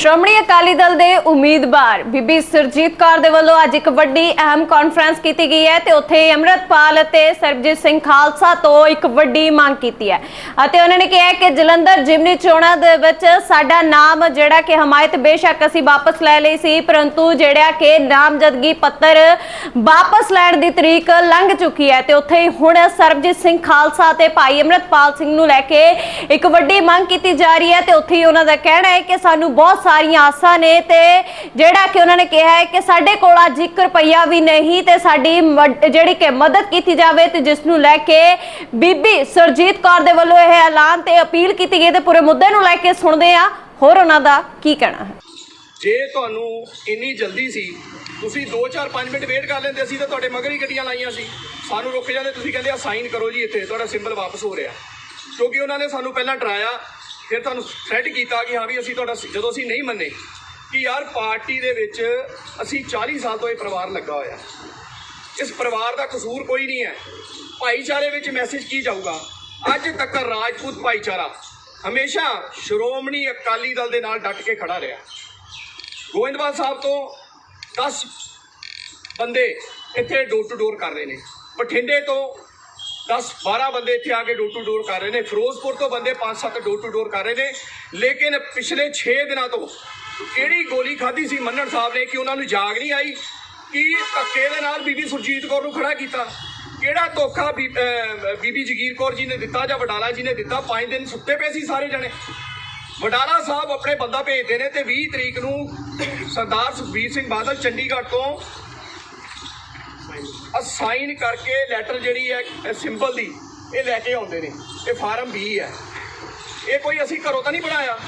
ਸ਼੍ਰੋਮਣੀ ਅਕਾਲੀ ਦਲ ਦੇ ਉਮੀਦਵਾਰ ਬੀਬੀ ਸਰਜੀਤ ਕੌਰ ਦੇ ਵੱਲੋਂ ਅੱਜ ਇੱਕ ਵੱਡੀ ਅਹਿਮ ਕਾਨਫਰੰਸ ਕੀਤੀ ਗਈ ਹੈ ਤੇ ਉੱਥੇ ਅਮਰਤਪਾਲ ਅਤੇ ਸਰਬਜੀਤ ਸਿੰਘ ਖਾਲਸਾ ਤੋਂ ਇੱਕ ਵੱਡੀ ਮੰਗ ਕੀਤੀ ਹੈ। ਅਤੇ ਉਹਨਾਂ ਨੇ ਕਿਹਾ ਕਿ ਜਲੰਧਰ ਜਿਮਨੀ ਚੋਣਾਂ ਦੇ ਵਿੱਚ ਸਾਡਾ ਨਾਮ ਜਿਹੜਾ ਕਿ ਹਮਾਇਤ ਬੇਸ਼ੱਕ ਅਸੀਂ ਵਾਪਸ ਲੈ ਲਈ ਸੀ, ਪਰੰਤੂ ਜਿਹੜਾ ਕਿ ਨਾਮਜ਼ਦਗੀ ਪੱਤਰ ਵਾਪਸ ਲੈਣ ਦੀ ਤਰੀਕ ਲੰਘ ਚੁੱਕੀ ਹੈ ਤੇ ਉੱਥੇ ਹੀ ਹੁਣ ਸਰਬਜੀਤ ਸਿੰਘ ਖਾਲਸਾ ਤੇ ਭਾਈ ਅਮਰਤਪਾਲ ਸਿੰਘ ਨੂੰ ਲੈ ਕੇ ਇੱਕ ਵੱਡੀ ਮੰਗ ਕੀਤੀ ਜਾ ਰਹੀ ਹੈ ਤੇ ਉੱਥੇ ਹੀ ਉਹਨਾਂ ਦਾ ਕਹਿਣਾ ਹੈ ਕਿ ਸਾਨੂੰ ਬਹੁਤ ਸਾਰੀਆਂ ਆਸਾਂ ਨੇ ਤੇ ਜਿਹੜਾ ਕਿ ਉਹਨਾਂ ਨੇ ਕਿਹਾ ਹੈ ਕਿ ਸਾਡੇ ਕੋਲ ਅੱਜ 1 ਰੁਪਈਆ ਵੀ ਨਹੀਂ ਤੇ ਸਾਡੀ ਜਿਹੜੀ ਕਿ ਮਦਦ ਕੀਤੀ ਜਾਵੇ ਤੇ ਜਿਸ ਨੂੰ ਲੈ ਕੇ ਬੀਬੀ ਸਰਜੀਤ ਕੌਰ ਦੇ ਵੱਲੋਂ ਇਹ ਐਲਾਨ ਤੇ ਅਪੀਲ ਕੀਤੀ ਗਈ ਤੇ ਪੂਰੇ ਮੁੱਦੇ ਨੂੰ ਲੈ ਕੇ ਸੁਣਦੇ ਆ ਹੋਰ ਉਹਨਾਂ ਦਾ ਕੀ ਕਹਿਣਾ ਹੈ? ਜੇ ਤੁਹਾਨੂੰ ਇੰਨੀ ਜਲਦੀ ਸੀ, ਤੁਸੀਂ 2-4-5 ਮਿੰਟ ਵੇਟ ਕਰ ਲੈਂਦੇ ਸੀ ਤਾਂ ਤੁਹਾਡੇ ਮਗਰ ਹੀ ਗੱਡੀਆਂ ਲਾਈਆਂ ਸੀ। ਸਾਨੂੰ ਰੁਕ ਜਾਂਦੇ, ਤੁਸੀਂ ਕਹਿੰਦੇ ਆ, ਸਾਈਨ ਕਰੋ ਜੀ ਇੱਥੇ, ਤੁਹਾਡਾ ਸਿੰਬਲ ਵਾਪਸ ਹੋ ਰਿਹਾ। ਕਿਉਂਕਿ ਉਹਨਾਂ ਨੇ ਸਾਨੂੰ ਪਹਿਲਾਂ ਡਰਾਇਆ ਫਿਰ ਤੁਹਾਨੂੰ ਥ੍ਰੈਟ ਕੀਤਾ ਕਿ ਹਾਂ ਵੀ ਅਸੀਂ ਤੁਹਾਡਾ ਜਦੋਂ ਅਸੀਂ ਨਹੀਂ ਮੰਨੇ, ਕਿ ਯਾਰ ਪਾਰਟੀ ਦੇ ਵਿੱਚ ਅਸੀਂ 40 ਸਾਲ ਤੋਂ ਇਹ ਪਰਿਵਾਰ ਲੱਗਾ ਹੋਇਆ। ਇਸ ਪਰਿਵਾਰ ਦਾ ਕਸੂਰ ਕੋਈ ਨਹੀਂ ਹੈ। ਭਾਈਚਾਰੇ ਵਿੱਚ ਮੈਸੇਜ ਕੀ ਜਾਊਗਾ? ਅੱਜ ਤੱਕ ਰਾਜਪੂਤ ਭਾਈਚਾਰਾ ਹਮੇਸ਼ਾ ਸ਼੍ਰੋਮਣੀ ਅਕਾਲੀ ਦਲ ਦੇ ਨਾਲ ਡਟ ਕੇ ਖੜਾ ਰਿਹਾ। ਗੋਇੰਦਵਾਲ ਸਾਹਿਬ ਤੋਂ 10 ਬੰਦੇ ਇੱਥੇ ਡੋਰ ਟੂ ਡੋਰ ਕਰ ਰਹੇ ਨੇ। ਬਠਿੰਡੇ ਤੋਂ 10 12 ਬੰਦੇ ਇੱਥੇ ਆ ਕੇ ਡੋਰ ਟੂ ਡੋਰ ਕਰ ਰਹੇ ਨੇ। ਫਿਰੋਜ਼ਪੁਰ ਤੋਂ ਬੰਦੇ 5-7 ਡੋਰ ਟੂ ਡੋਰ ਕਰ ਰਹੇ ਨੇ। ਲੇਕਿਨ ਪਿਛਲੇ 6 ਦਿਨਾਂ ਤੋਂ ਕਿਹੜੀ ਗੋਲੀ ਖਾਧੀ ਸੀ? ਮੰਨਣ ਸਾਹਿਬ ਨੇ ਕਿ ਉਹਨਾਂ ਨੂੰ ਜਾਗ ਨਹੀਂ ਆਈ, ਕਿ ਧੱਕੇ ਦੇ ਨਾਲ ਬੀਬੀ ਸੁਰਜੀਤ ਕੌਰ ਨੂੰ ਖੜਾ ਕੀਤਾ। ਕਿਹੜਾ ਧੋਖਾ ਬੀ- ਬੀਬੀ ਜਗੀਰ ਕੌਰ ਜੀ ਨੇ ਦਿੱਤਾ ਜਾਂ ਵਡਾਲਾ ਜੀ ਨੇ ਦਿੱਤਾ? 5 ਦਿਨ ਸੁੱਤੇ ਪਏ ਸੀ ਸਾਰੇ ਜਣੇ। ਵਡਾਲਾ ਸਾਹਿਬ ਆਪਣੇ ਬੰਦਾ ਭੇਜਦੇ ਨੇ ਤੇ 20 ਤਰੀਕ ਨੂੰ ਸਰਦਾਰ ਸੁਖਬੀਰ ਸਿੰਘ ਬਾਦਲ ਚੰਡੀਗੜ੍ਹ ਤੋਂ ਅਸਾਈਨ ਕਰਕੇ ਲੈਟਰ ਜਿਹੜੀ ਹੈ ਸਿੰਬਲ ਦੀ, ਇਹ ਲੈ ਕੇ ਆਉਂਦੇ ਨੇ। ਇਹ ਫਾਰਮ 20 ਹੈ। ਇਹ ਕੋਈ ਅਸੀਂ ਘਰੋਂ ਤਾਂ ਨਹੀਂ ਬਣਾਇਆ।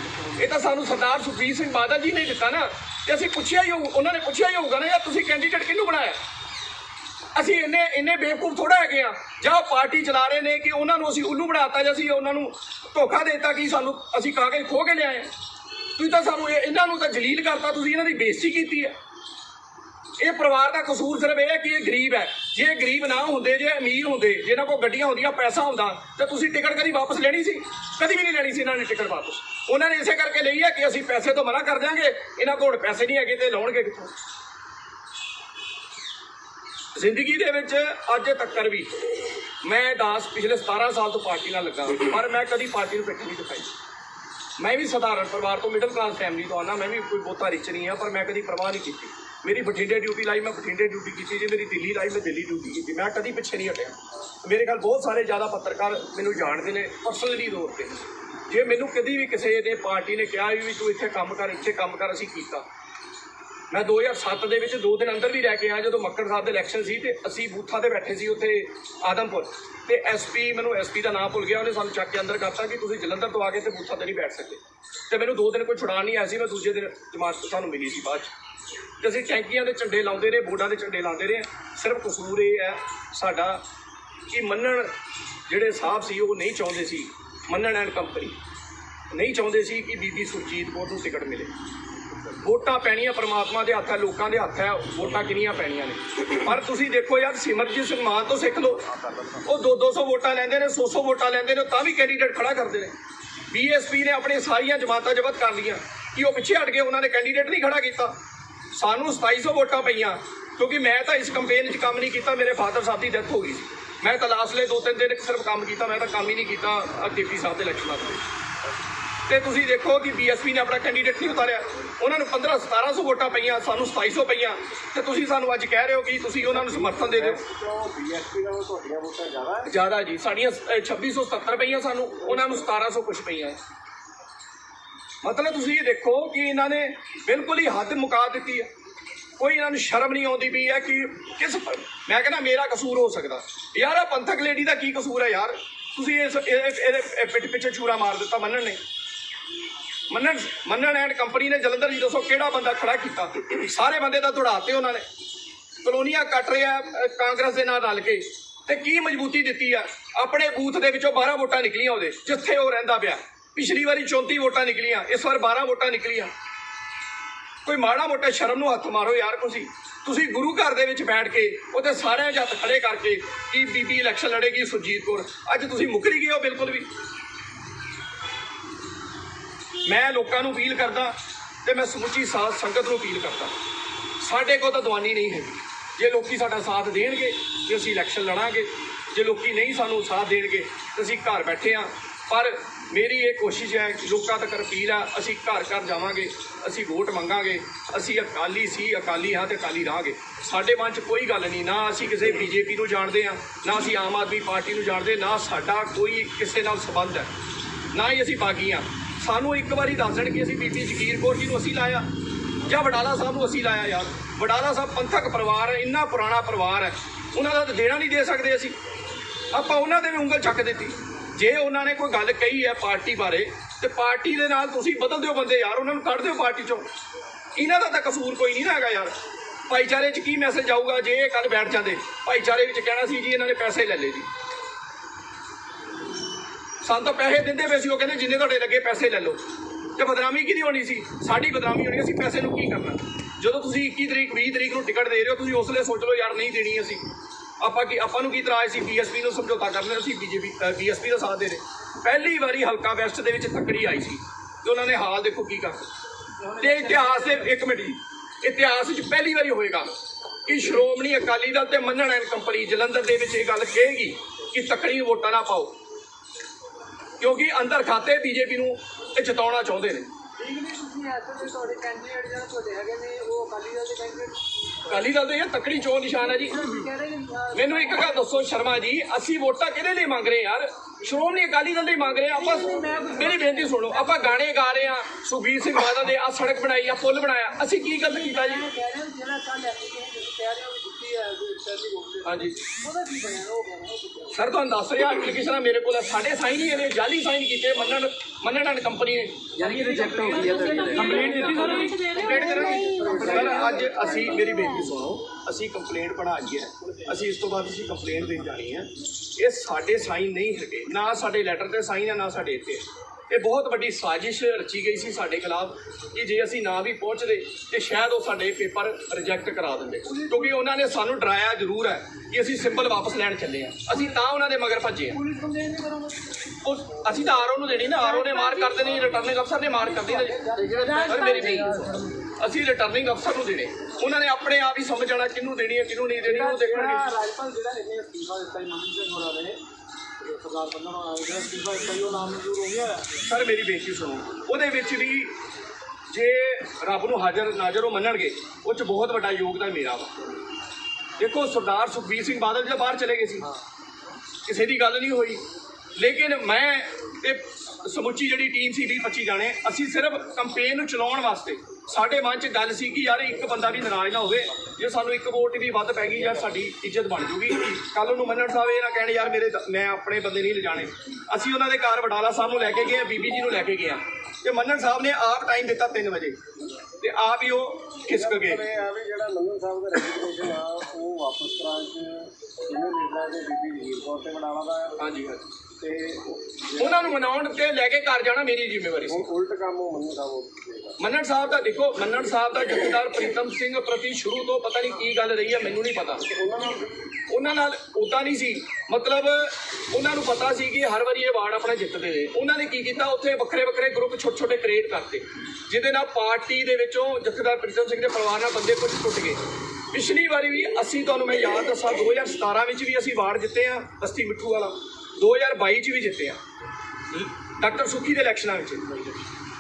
ਇਹ ਤਾਂ ਸਾਨੂੰ ਸਰਦਾਰ ਸੁਖਬੀਰ ਸਿੰਘ ਬਾਦਲ ਜੀ ਨੇ ਦਿੱਤਾ ਨਾ। ਤੇ ਅਸੀਂ ਪੁੱਛਿਆ ਹੀ ਹੋਊ, ਉਹਨਾਂ ਨੇ ਪੁੱਛਿਆ ਹੀ ਹੋਊਗਾ ਨਾ, ਯਾਰ ਤੁਸੀਂ ਕੈਂਡੀਡੇਟ ਕਿਹਨੂੰ ਬਣਾਇਆ? ਅਸੀਂ ਇੰਨੇ ਇੰਨੇ ਬੇਵਕੂਫ ਥੋੜਾ ਹੈਗੇ ਆ। ਜਾਂ ਉਹ ਪਾਰਟੀ ਚਲਾ ਰਹੇ ਨੇ ਕਿ ਉਹਨਾਂ ਨੂੰ ਅਸੀਂ ਉੱਲੂ ਬਣਾਤਾ ਜਾਂ ਅਸੀਂ ਉਹਨਾਂ ਨੂੰ ਧੋਖਾ ਦੇਤਾ ਕਿ ਸਾਨੂੰ, ਅਸੀਂ ਕਾਗਜ਼ ਖੋ ਕੇ ਲਿਆਏ। ਤੁਸੀਂ ਤਾਂ ਸਾਨੂੰ ਇਹ- ਇਹਨਾਂ ਨੂੰ ਤਾਂ ਜਲੀਲ ਕਰਤਾ, ਤੁਸੀਂ ਇਹਨਾਂ ਦੀ ਬੇਇੱਜ਼ਤੀ ਕੀਤੀ ਹੈ। ਇਹ ਪਰਿਵਾਰ ਦਾ ਕਸੂਰ ਸਿਰਫ ਇਹ ਹੈ ਕਿ ਇਹ ਗਰੀਬ ਹੈ। ਜੇ ਇਹ ਗਰੀਬ ਨਾ ਹੁੰਦੇ, ਜੇ ਅਮੀਰ ਹੁੰਦੇ ਜਿਹਨਾਂ ਕੋਲ ਗੱਡੀਆਂ ਹੁੰਦੀਆਂ, ਪੈਸਾ ਹੁੰਦਾ, ਤਾਂ ਤੁਸੀਂ ਟਿਕਟ ਕਦੀ ਵਾਪਸ ਲੈਣੀ ਸੀ? ਕਦੀ ਵੀ ਨਹੀਂ ਲੈਣੀ ਸੀ ਇਹਨਾਂ ਨੇ ਟਿਕਟ ਵਾਪਸ। ਉਹਨਾਂ ਨੇ ਇਸੇ ਕਰਕੇ ਲਈ ਹੈ ਕਿ ਅਸੀਂ ਪੈਸੇ ਤੋਂ ਮਨਾ ਕਰ ਦਿਆਂਗੇ। ਇਹਨਾਂ ਕੋਲ ਪੈਸੇ ਨਹੀਂ ਹੈਗੇ ਤੇ ਲਾਉਣਗੇ ਕਿੱਥੋਂ? ਜ਼ਿੰਦਗੀ ਦੇ ਵਿੱਚ ਅੱਜ ਤੱਕਰ ਵੀ ਮੈਂ ਦਾਸ ਪਿਛਲੇ 17 ਸਾਲ ਤੋਂ ਪਾਰਟੀ ਨਾਲ ਲੱਗਾ। ਪਰ ਮੈਂ ਕਦੀ ਪਾਰਟੀ ਨੂੰ ਪਿੱਠ ਨਹੀਂ ਦਿਖਾਈ। ਮੈਂ ਵੀ ਸਧਾਰਨ ਪਰਿਵਾਰ ਤੋਂ ਮਿਡਲ ਕਲਾਸ ਫੈਮਿਲੀ ਤੋਂ ਆਨਾ ਮੈਂ ਵੀ ਕੋਈ ਬਹੁਤਾ ਰਿਚ ਨਹੀਂ ਆ ਪਰ ਮੈਂ ਕਦੀ ਪਰਵਾਹ ਨਹੀਂ ਕੀਤੀ। ਮੇਰੀ ਬਠਿੰਡੇ ਡਿਊਟੀ ਲਾਈ ਮੈਂ ਬਠਿੰਡੇ ਡਿਊਟੀ ਕੀਤੀ ਜੇ, ਮੇਰੀ ਦਿੱਲੀ ਲਾਈ ਮੈਂ ਦਿੱਲੀ ਡਿਊਟੀ ਕੀਤੀ। ਮੈਂ ਕਦੀ ਪਿੱਛੇ ਨਹੀਂ ਹਟਿਆ। ਮੇਰੇ ਨਾਲ ਬਹੁਤ ਸਾਰੇ ਜ਼ਿਆਦਾ ਪੱਤਰਕਾਰ ਮੈਨੂੰ ਜਾਣਦੇ ਨੇ ਪਰਸਨਲੀ ਤੌਰ ਤੇ। ਜੇ ਮੈਨੂੰ ਕਦੀ ਵੀ ਕਿਸੇ ਨੇ ਪਾਰਟੀ ਨੇ ਕਿਹਾ ਵੀ ਤੂੰ ਇੱਥੇ ਕੰਮ ਕਰ, ਇੱਥੇ ਕੰਮ ਕਰ, ਅਸੀਂ ਕੀਤਾ। ਮੈਂ 2007 ਦੇ ਵਿੱਚ ਦੋ ਦਿਨ ਅੰਦਰ ਵੀ ਰਹਿ ਕੇ ਆਇਆ ਜਦੋਂ ਮੱਕੜ ਸਾਹਿਬ ਦੇ ਇਲੈਕਸ਼ਨ ਸੀ ਤੇ ਅਸੀਂ ਬੂਥਾਂ ਤੇ ਬੈਠੇ ਸੀ ਉੱਥੇ ਆਦਮਪੁਰ। ਤੇ ਐਸਪੀ ਮੈਨੂੰ ਐਸਪੀ ਦਾ ਨਾਮ ਭੁੱਲ ਗਿਆ, ਉਹਨੇ ਸਾਨੂੰ ਚੱਕ ਕੇ ਅੰਦਰ ਕਰਤਾ ਕਿ ਤੁਸੀਂ ਜਲੰਧਰ ਤੋਂ ਆ ਕੇ ਤੇ ਬੂਥਾਂ ਤੇ ਨਹੀਂ ਬੈਠ ਸਕਦੇ। ਤੇ ਮੈਨੂੰ ਦੋ ਦਿਨ ਕੋਈ ਛੁਡਾਣ ਨਹੀਂ ਆਇਆ ਸੀ, ਮੈਂ ਦੂਜੇ ਦਿਨ ਜਮਾਤ ਸਾਨੂੰ ਮਿਲੀ ਸੀ ਬਾਅਦ ਚ। ਤੇ ਅਸੀਂ ਟੈਂਕੀਆਂ ਦੇ ਝੰਡੇ ਲਾਉਂਦੇ ਰਹੇ, ਬੋਰਡਾਂ ਦੇ ਝੰਡੇ ਲਾਉਂਦੇ ਰਹੇ। ਸਿਰਫ ਕਸੂਰ ਇਹ ਹੈ ਸਾਡਾ ਕਿ ਮੰਨਣ ਜਿਹੜੇ ਸਾਹਿਬ ਸੀ, ਉਹ ਨਹੀਂ ਚਾਹੁੰਦੇ ਸੀ ਮੰਨਣ ਐਂਡ ਕੰਪਨੀ ਨਹੀਂ ਚਾਹੁੰਦੇ ਸੀ ਕਿ ਬੀਬੀ ਸੁਰਜੀਤ ਕੌਰ ਨੂੰ ਟਿਕਟ ਮਿਲੇ। ਵੋਟਾਂ ਪੈਣੀਆਂ ਪ੍ਰਮਾਤਮਾ ਦੇ ਹੱਥ ਹੈ, ਲੋਕਾਂ ਦੇ ਹੱਥ ਹੈ, ਵੋਟਾਂ ਕਿੰਨੀਆਂ ਪੈਣੀਆਂ ਨੇ? ਪਰ ਤੁਸੀਂ ਦੇਖੋ ਯਾਰ ਸਿਮਰਜੀਤ ਸਿੰਘ ਮਾਨ ਤੋਂ ਸਿੱਖ ਲਓ। ਉਹ 2-200 ਵੋਟਾਂ ਲੈਂਦੇ ਨੇ 100-100 ਵੋਟਾਂ ਲੈਂਦੇ ਨੇ, ਤਾਂ ਵੀ ਕੈਂਡੀਡੇਟ ਖੜਾ ਕਰਦੇ ਨੇ। ਬੀਐਸਪੀ ਨੇ ਆਪਣੀਆਂ ਸਾਰੀਆਂ ਜਮਾਤਾਂ ਜ਼ਬਤ ਕਰ ਲਈਆਂ। ਕਿ ਉਹ ਪਿੱਛੇ ਹਟ ਗਏ, ਉਹਨਾਂ ਨੇ ਕੈਂਡੀਡੇਟ ਨਹੀਂ ਖੜਾ ਕੀਤਾ। ਸਾਨੂੰ 2700 ਵੋਟਾਂ ਪਈਆਂ, ਕਿਉਂਕਿ ਮੈਂ ਤਾਂ ਇਸ ਕੰਪੇਨ 'ਚ ਕੰਮ ਨਹੀਂ ਕੀਤਾ, ਮੇਰੇ ਫਾਦਰ ਸਾਹਿਬ ਦੀ ਡੈਥ ਹੋ ਗਈ ਸੀ। ਮੈਂ ਤਲਾਸ਼ ਲਾਸਟਲੇ ਦੋ ਤਿੰਨ ਦਿਨ ਸਿਰਫ ਕੰਮ ਕੀਤਾ, ਮੈਂ ਤਾਂ ਕੰਮ ਹੀ ਨਹੀਂ ਕੀਤਾ ਡਿਪਟੀ ਸਾਹਿਬ ਦੇ ਇਲੈਕਸ਼ਨਾਂ ਦੇ। ਤੇ ਤੁਸੀਂ ਦੇਖੋ ਕਿ ਬੀਐਸਪੀ ਨੇ ਆਪਣਾ ਕੈਂਡੀਡੇਟ ਨਹੀਂ ਉਤਾਰਿਆ। ਉਹਨਾਂ ਨੂੰ 15 1700 ਵੋਟਾਂ ਪਈਆਂ ਸਾਨੂੰ 2700 ਪਈਆਂ। ਤੇ ਤੁਸੀਂ ਸਾਨੂੰ ਅੱਜ ਕਹਿ ਰਹੇ ਹੋ ਕਿ ਤੁਸੀਂ ਉਹਨਾਂ ਨੂੰ ਸਮਰਥਨ ਦੇ ਦਿਓ। ਬੀਐਸਪੀ ਦਾ ਤੁਹਾਡੀਆਂ ਵੋਟਾਂ ਜ਼ਿਆਦਾ ਹੈ? ਜ਼ਿਆਦਾ ਜੀ ਸਾਡੀਆਂ ਅਹ, 2677 ਪਈਆਂ ਸਾਨੂੰ ਉਹਨਾਂ ਨੂੰ 1700 ਕੁਝ ਪਈਆਂ। ਮਤਲਬ ਤੁਸੀਂ ਇਹ ਦੇਖੋ ਕਿ ਇਹਨਾਂ ਨੇ ਬਿਲਕੁਲ ਹੀ ਹੱਦ ਮੁਕਾ ਦਿੱਤੀ ਹੈ। ਕੋਈ ਇਹਨਾਂ ਨੂੰ ਸ਼ਰਮ ਨਹੀਂ ਆਉਂਦੀ ਵੀ ਹੈ ਕਿ ਕਿਸ ਮੈਂ ਕਹਿੰਦਾ ਮੇਰਾ ਕਸੂਰ ਹੋ ਸਕਦਾ। ਯਾਰ ਆ ਪੰਥਕ ਲੇਡੀ ਦਾ ਕੀ ਕਸੂਰ ਹੈ ਯਾਰ? ਤੁਸੀਂ ਇਸ ਇਹਦੇ ਇਹਦੇ ਪਿੱਠ ਪਿੱਛੇ ਛੁਰਾ ਮਾਰ ਦਿੱਤਾ ਮੰਨਣ ਨੇ। ਮੰਨਣ ਮੰਨਣ ਐਂਡ ਕੰਪਨੀ ਨੇ ਜਲੰਧਰ ਜੀ ਦੱਸੋ ਕਿਹੜਾ ਬੰਦਾ ਖੜਾ ਕੀਤਾ? ਸਾਰੇ ਬੰਦੇ ਤਾਂ ਦੌੜਾਤੇ ਉਹਨਾਂ ਨੇ। ਕਲੋਨੀਆਂ ਕੱਟ ਰਿਹਾ ਕਾਂਗਰਸ ਦੇ ਨਾਲ ਰਲ ਕੇ। ਤੇ ਕੀ ਮਜ਼ਬੂਤੀ ਦਿੱਤੀ ਆ? ਆਪਣੇ ਬੂਥ ਦੇ ਵਿੱਚੋਂ 12 ਵੋਟਾਂ ਨਿਕਲੀਆਂ ਉਹਦੇ, ਜਿੱਥੇ ਉਹ ਰਹਿੰਦਾ ਪਿਆ। ਪਿਛਲੀ ਵਾਰੀ 34 ਵੋਟਾਂ ਨਿਕਲੀਆਂ, ਇਸ ਵਾਰ 12 ਵੋਟਾਂ ਨਿਕਲੀਆਂ। ਕੋਈ ਮਾੜਾ ਮੋਟਾ ਸ਼ਰਮ ਨੂੰ ਹੱਥ ਮਾਰੋ ਯਾਰ ਤੁਸੀਂ। ਤੁਸੀਂ ਗੁਰੂ ਘਰ ਦੇ ਵਿੱਚ ਬੈਠ ਕੇ, ਉਹਦੇ ਸਾਰਿਆਂ 'ਚ ਹੱਥ ਖੜੇ ਕਰਕੇ ਕਿ ਬੀਬੀ ਇਲੈਕਸ਼ਨ ਲੜੇਗੀ ਸੁਰਜੀਤ ਕੌਰ? ਅੱਜ ਤੁਸੀਂ ਮੁੱਕਰੀ ਗਏ ਹੋ ਬਿਲਕੁਲ ਵੀ। ਮੈਂ ਲੋਕਾਂ ਨੂੰ ਅਪੀਲ ਕਰਦਾ ਤੇ ਮੈਂ ਸਮੁੱਚੀ ਸਾਧ ਸੰਗਤ ਨੂੰ ਅਪੀਲ ਕਰਦਾ। ਸਾਡੇ ਕੋਲ ਤਾਂ ਦਵਾਨੀ ਨਹੀਂ ਹੈਗੀ। ਜੇ ਲੋਕੀ ਸਾਡਾ ਸਾਥ ਦੇਣਗੇ ਤੇ ਅਸੀਂ ਇਲੈਕਸ਼ਨ ਲੜਾਂਗੇ, ਜੇ ਲੋਕੀ ਨਹੀਂ ਸਾਨੂੰ ਸਾਥ ਦੇਣਗੇ, ਤੇ ਅਸੀਂ ਘਰ ਬੈਠੇ ਆ। ਪਰ ਮੇਰੀ ਇਹ ਕੋਸ਼ਿਸ਼ ਹੈ ਕਿ ਲੋਕਾਂ ਤੱਕ ਅਪੀਲ ਆ, ਅਸੀਂ ਘਰ ਘਰ ਜਾਵਾਂਗੇ, ਅਸੀਂ ਵੋਟ ਮੰਗਾਂਗੇ, ਅਸੀਂ ਅਕਾਲੀ ਸੀ, ਅਕਾਲੀ ਹਾਂ ਤੇ ਅਕਾਲੀ ਰਹਾਂਗੇ ਸਾਡੇ ਮਨ 'ਚ ਕੋਈ ਗੱਲ ਨਹੀਂ, ਨਾ ਅਸੀਂ ਕਿਸੇ ਬੀਜੇਪੀ ਨੂੰ ਜਾਣਦੇ ਆ, ਨਾ ਅਸੀਂ ਆਮ ਆਦਮੀ ਪਾਰਟੀ ਨੂੰ ਜਾਣਦੇ, ਨਾ ਸਾਡਾ ਕੋਈ ਕਿਸੇ ਨਾਲ ਸੰਬੰਧ ਹੈ। ਨਾ ਹੀ ਅਸੀਂ ਬਾਗੀ ਆ। ਸਾਨੂੰ ਇੱਕ ਵਾਰੀ ਦੱਸ ਦੇਣ ਕਿ ਅਸੀਂ ਬੀਬੀ ਜਗੀਰ ਕੌਰ ਜੀ ਨੂੰ ਅਸੀਂ ਲਾਇਆ। ਜਾਂ ਵਡਾਲਾ ਸਾਹਿਬ ਨੂੰ ਅਸੀਂ ਲਾਇਆ ਯਾਰ। ਵਡਾਲਾ ਸਾਹਿਬ ਪੰਥਕ ਪਰਿਵਾਰ ਹੈ, ਇੰਨਾ ਪੁਰਾਣਾ ਪਰਿਵਾਰ ਹੈ। ਉਹਨਾਂ ਦਾ ਤਾਂ ਦੇਣਾ ਨਹੀਂ ਦੇ ਸਕਦੇ ਅਸੀਂ। ਆਪਾਂ ਉਹਨਾਂ ਦੇ ਵੀ ਉਂਗਲ ਚੱਕ ਦਿੱਤੀ। ਜੇ ਉਹਨਾਂ ਨੇ ਕੋਈ ਗੱਲ ਕਹੀ ਹੈ ਪਾਰਟੀ ਬਾਰੇ, ਤੇ ਪਾਰਟੀ ਦੇ ਨਾਲ ਤੁਸੀਂ ਬਦਲ ਦਿਓ ਬੰਦੇ ਯਾਰ, ਉਹਨਾਂ ਨੂੰ ਕੱਢ ਦਿਓ ਪਾਰਟੀ ਚੋਂ। ਇਹਨਾਂ ਦਾ ਤਾਂ ਕਸੂਰ ਕੋਈ ਨਹੀਂ ਨਾ ਹੈਗਾ ਯਾਰ। ਭਾਈਚਾਰੇ 'ਚ ਕੀ ਮੈਸੇਜ ਆਊਗਾ ਜੇ ਇਹ ਕੱਲ ਬੈਠ ਜਾਂਦੇ? ਭਾਈਚਾਰੇ ਵਿੱਚ ਕਹਿਣਾ ਸੀ ਜੀ, ਇਹਨਾਂ ਨੇ ਪੈਸੇ ਲੈ ਲਏ ਜੀ। ਸਾਨੂੰ ਤਾਂ ਪੈਸੇ ਦਿੰਦੇ ਪਏ ਸੀ, ਉਹ ਕਹਿੰਦੇ ਜਿੰਨੇ ਤੁਹਾਡੇ ਲੱਗੇ ਪੈਸੇ ਲੈ ਲਓ। ਤੇ ਬਦਨਾਮੀ ਕਿਹਦੀ ਹੋਣੀ ਸੀ? ਸਾਡੀ ਬਦਨਾਮੀ ਹੋਣੀ, ਅਸੀਂ ਪੈਸੇ ਨੂੰ ਕੀ ਕਰਨਾ? ਜਦੋਂ ਤੁਸੀਂ 21 ਤਰੀਕ 20 ਤਰੀਕ ਨੂੰ ਟਿਕਟ ਦੇ ਰਹੇ ਹੋ, ਤੁਸੀਂ ਉਸ ਲਈ ਸੋਚ ਲਓ, ਯਾਰ ਨਹੀਂ ਦੇਣੀ ਅਸੀਂ। ਆਪਾਂ ਕੀ ਆਪਾਂ ਨੂੰ ਕੀ ਇਤਰਾਜ਼ ਸੀ? ਬੀਐਸਪੀ ਨੂੰ ਸਮਝੌਤਾ ਕਰ ਕਰਨਾ ਅਸੀਂ ਬੀਜੇਪੀ ਬੀਐਸਪੀ ਦਾ ਸਾਥ ਦੇ ਰਹੇ। ਪਹਿਲੀ ਵਾਰੀ ਹਲਕਾ ਵੈਸਟ ਦੇ ਵਿੱਚ ਤੱਕੜੀ ਆਈ ਸੀ। ਤੇ ਉਹਨਾਂ ਨੇ ਹਾਲ ਦੇਖੋ ਕੀ ਕਰ ਤੇ ਇਤਿਹਾਸ ਦੇ ਇੱਕ ਮਿੰਟ ਇਤਿਹਾਸ ਵਿੱਚ ਪਹਿਲੀ ਵਾਰੀ ਹੋਏਗਾ ਕਿ ਸ਼੍ਰੋਮਣੀ ਅਕਾਲੀ ਦਲ ਤੇ ਮੰਨਣ ਐਂਡ ਕੰਪਨੀ ਜਲੰਧਰ ਦੇ ਵਿੱਚ ਇਹ ਗੱਲ ਕਹੇਗੀ ਕਿ ਤੱਕੜੀ ਵੋਟਾਂ ਨਾ ਪਾਓ। ਕਿਉਂਕਿ ਅੰਦਰ ਖਾਤੇ ਬੀਜੇਪੀ ਨੂੰ ਇਹ ਜਿਤਾਉਣਾ ਚਾਹੁੰਦੇ ਨੇ। ਨੇ ਅਕਾਲੀ ਦਲ ਦੇ ਤੱਕੜੀ ਚੋਣ ਨਿਸ਼ਾਨ ਹੈ ਜੀ। ਨੇ? ਮੈਨੂੰ ਇੱਕ ਗੱਲ ਦੱਸੋ ਸ਼ਰਮਾ ਜੀ ਅਸੀਂ ਵੋਟਾਂ ਕਿਹਦੇ ਲਈ ਮੰਗ ਰਹੇ ਯਾਰ? ਸ਼੍ਰੋਮਣੀ ਅਕਾਲੀ ਦਲ ਲਈ ਮੰਗ ਰਹੇ ਆਪਾਂ ਮੇਰੀ ਬੇਨਤੀ ਸੁਣੋ ਆਪਾਂ ਗਾਣੇ ਗਾ ਰਹੇ ਹਾਂ। ਸੁਖਬੀਰ ਸਿੰਘ ਬਾਦਲ ਦੇ ਆ ਸੜਕ ਬਣਾਈ ਆ ਪੁਲ ਬਣਾਇਆ। ਅਸੀਂ ਕੀ ਗਲਤ ਕੀਤਾ ਜੀ? ਕਹਿ ਰਹੇ ਹੋ ਹੋ ਹੈ ਹਾਂਜੀ। ਉਹਦਾ ਕੀ ਬਣਿਆ ਉਹ ਬਣਿਆ ਉਹ ਕਿੱਥੇ ਸਰ ਤੁਹਾਨੂੰ ਦੱਸ ਰਿਹਾ ਐਪਲੀਕੇਸ਼ਨਾਂ ਮੇਰੇ ਕੋਲ ਹੈ ਸਾਡੇ ਸਾਈਨ ਹੀ ਇਹਨੇ ਜਾਲੀ ਸਾਈਨ ਕੀਤੇ ਮੰਨਣ ਮੰਨਣ ਐਂਡ ਕੰਪਨੀ ਨੇ। ਯਾਨੀ ਰਿਜੈਕਟ ਹੋ ਗਈ ਹੈ ਕੰਪਲੇਂਟ ਦਿੱਤੀ ਸਰ ਕੰਪਲੇਂਟ ਕਰਾਂਗੇ ਸਰ ਅੱਜ ਅਸੀਂ ਮੇਰੀ ਬੇਨਤੀ ਸੁਣੋ ਅਸੀਂ ਕੰਪਲੇਂਟ ਬਣਾਈ ਹੈ ਅਸੀਂ ਇਸ ਤੋਂ ਬਾਅਦ ਅਸੀਂ ਕੰਪਲੇਂਟ ਦੇਣ ਜਾਣੀ ਹੈ। ਇਹ ਸਾਡੇ ਸਾਈਨ ਨਹੀਂ ਹੈਗੇ। ਨਾ ਸਾਡੇ ਲੈਟਰ ਤੇ ਸਾਈਨ ਹੈ ਨਾ ਸਾਡੇ ਇੱਥੇ। ਇਹ ਬਹੁਤ ਵੱਡੀ ਸਾਜ਼ਿਸ਼ ਰਚੀ ਗਈ ਸੀ ਸਾਡੇ ਖਿਲਾਫ ਕਿ ਜੇ ਅਸੀਂ ਨਾ ਵੀ ਪਹੁੰਚਦੇ ਤੇ ਸ਼ਾਇਦ ਉਹ ਸਾਡੇ ਪੇਪਰ ਰਿਜੈਕਟ ਕਰਾ ਦਿੰਦੇ। ਕਿਉਂਕਿ ਉਹਨਾਂ ਨੇ ਸਾਨੂੰ ਡਰਾਇਆ ਜ਼ਰੂਰ ਹੈ ਕਿ ਅਸੀਂ ਸਿੰਬਲ ਵਾਪਸ ਲੈਣ ਚੱਲੇ ਆ ਅਸੀਂ ਤਾਂ ਉਹਨਾਂ ਦੇ ਮਗਰ ਭੱਜੇ ਆ ਪੁਲਿਸ ਅਸੀਂ ਤਾਂ ਆਰਓ ਨੂੰ ਦੇਣੀ ਨਾ, ਆਰਓ ਨੇ ਮਾਰ ਕਰ ਦੇਣੀ ਰਿਟਰਨਿੰਗ ਅਫਸਰ ਨੇ ਮਾਰ ਕਰ ਦੇਣੀ। ਸਰ ਮੇਰੀ ਬੇਨਤੀ ਅਸੀਂ ਰਿਟਰਨਿੰਗ ਅਫਸਰ ਨੂੰ ਦੇਣੇ। ਉਹਨਾਂ ਨੇ ਆਪਣੇ ਆਪ ਹੀ ਸਮਝ ਜਾਣਾ ਕਿਹਨੂੰ ਦੇਣੀ ਹੈ, ਕਿਹਨੂੰ ਨਹੀਂ ਦੇਣੀ, ਉਹ ਦੇਖਣਗੇ। ਰਾਜਪਾਲ ਜਿਹੜਾ ਇਹਨੇ ਅਸਤੀਫਾ ਦਿੱਤਾ ਹੈ ਸਿੰਘ ਹੋਰਾਂ ਨੇ ਸਰਦਾਰ ਨਾਮ ਮਨਜ਼ੂਰ ਹੋ ਗਿਆ। ਸਰ ਮੇਰੀ ਬੇਨਤੀ ਸੁਣੋ। ਉਹਦੇ ਵਿੱਚ ਵੀ ਜੇ ਰੱਬ ਨੂੰ ਹਾਜ਼ਰ ਨਾਜ਼ਰ ਉਹ ਮੰਨਣਗੇ ਉਹ ਚ ਬਹੁਤ ਵੱਡਾ ਯੋਗਦਾਨ ਮੇਰਾ ਵਾ। ਦੇਖੋ ਸਰਦਾਰ ਸੁਖਬੀਰ ਸਿੰਘ ਬਾਦਲ ਜੀ ਬਾਹਰ ਚਲੇ ਗਏ ਸੀ। ਕਿਸੇ ਦੀ ਗੱਲ ਨਹੀਂ ਹੋਈ। ਲੇਕਿਨ ਮੈਂ ਤੇ ਸਮੁੱਚੀ ਜਿਹੜੀ ਟੀਮ ਸੀ 20 25 ਜਾਣੇ ਅਸੀਂ ਸਿਰਫ ਕੰਪੇਨ ਨੂੰ ਚਲਾਉਣ ਵਾਸਤੇ ਸਾਡੇ ਮਨ 'ਚ ਗੱਲ ਸੀ ਕਿ ਯਾਰ ਇੱਕ ਬੰਦਾ ਵੀ ਨਾਰਾਜ਼ ਨਾ ਹੋਵੇ ਜੇ ਸਾਨੂੰ ਇੱਕ ਵੋਟ ਵੀ ਵੱਧ ਪੈ ਗਈ ਯਾਰ ਸਾਡੀ ਇੱਜ਼ਤ ਬਣ ਜੂਗੀ। ਕੱਲ ਨੂੰ ਮੰਨਣ ਸਾਹਿਬ ਇਹ ਨਾ ਕਹਿਣ ਯਾਰ ਮੇਰੇ ਮੈਂ ਆਪਣੇ ਬੰਦੇ ਨਹੀਂ ਲਿਜਾਣੇ। ਅਸੀਂ ਉਹਨਾਂ ਦੇ ਘਰ ਵਡਾਲਾ ਸਾਹਿਬ ਨੂੰ ਲੈ ਕੇ ਗਏ ਬੀਬੀ ਜੀ ਨੂੰ ਲੈ ਕੇ ਗਏ। ਤੇ ਮੰਨਣ ਸਾਹਿਬ ਨੇ ਆਪ ਟਾਈਮ ਦਿੱਤਾ 3 ਵਜੇ। ਤੇ ਆਪ ਹੀ ਉਹ ਖਿਸਕ ਗਏ। ਆ ਵੀ ਜਿਹੜਾ ਮੰਗਲ ਸਾਹਿਬ ਦਾ ਰੈਜੀਗਨੇਸ਼ਨ ਆ ਉਹ ਵਾਪਸ ਕਰਾਉਣ ਚ ਜਿਵੇਂ ਲੀਡਰਾਂ ਦੇ ਬੀਬੀ ਜਗੀਰ ਕੌਰ ਤੇ ਦਾ ਹਾਂਜੀ ਹਾਂਜੀ। ਤੇ ਉਹਨਾਂ ਨੂੰ ਮਨਾਉਣ ਤੇ ਲੈ ਕੇ ਘਰ ਜਾਣਾ ਮੇਰੀ ਜ਼ਿੰਮੇਵਾਰੀ ਸੀ। ਉਲਟ ਕੰਮ ਉਹ ਮੰਗਲ ਸਾਹਿਬ ਉਹ ਕਰੇਗਾ। ਮੰਨਣ ਸਾਹਿਬ ਦਾ ਦੇਖੋ ਮੰਨਣ ਸਾਹਿਬ ਦਾ ਜਥੇਦਾਰ ਪ੍ਰੀਤਮ ਸਿੰਘ ਪ੍ਰਤੀ ਸ਼ੁਰੂ ਤੋਂ ਪਤਾ ਨਹੀਂ ਕੀ ਗੱਲ ਰਹੀ ਹੈ ਮੈਨੂੰ ਨਹੀਂ ਪਤਾ। ਉਹਨਾਂ ਨਾਲ ਉਹਨਾਂ ਨਾਲ ਉਦਾਂ ਨਹੀਂ ਸੀ। ਮਤਲਬ ਉਹਨਾਂ ਨੂੰ ਪਤਾ ਸੀ ਕਿ ਹਰ ਵਾਰੀ ਇਹ ਵਾਰਡ ਆਪਣਾ ਜਿੱਤਦੇ ਨੇ। ਉਹਨਾਂ ਨੇ ਕੀ ਕੀਤਾ? ਉੱਥੇ ਵੱਖਰੇ ਵੱਖਰੇ ਗਰੁੱਪ ਛੋਟੇ ਛੋਟੇ ਕ੍ਰੀਏਟ ਕਰਤੇ। ਜਿਹਦੇ ਨਾਲ ਪਾਰਟੀ ਦੇ ਵਿੱਚੋਂ ਜਥੇਦਾਰ ਪ੍ਰੀਤਮ ਸਿੰਘ ਦੇ ਪਰਿਵਾਰ ਨਾਲ ਬੰਦੇ ਕੁਝ ਟੁੱਟ ਗਏ। ਪਿਛਲੀ ਵਾਰੀ ਵੀ ਅਸੀਂ ਤੁਹਾਨੂੰ ਮੈਂ ਯਾਦ ਦੱਸਾਂ 2017 ਵਿੱਚ ਵੀ ਅਸੀਂ ਵਾਰਡ ਜਿੱਤੇ ਆ ਬਸਤੀ ਮਿੱਠੂ ਵਾਲਾ। 2022 ਚ ਵੀ ਜਿੱਤੇ ਆ। ਡਾਕਟਰ ਸੁਖੀ ਦੇ ਇਲੈਕਸ਼ਨਾਂ ਵਿੱਚ,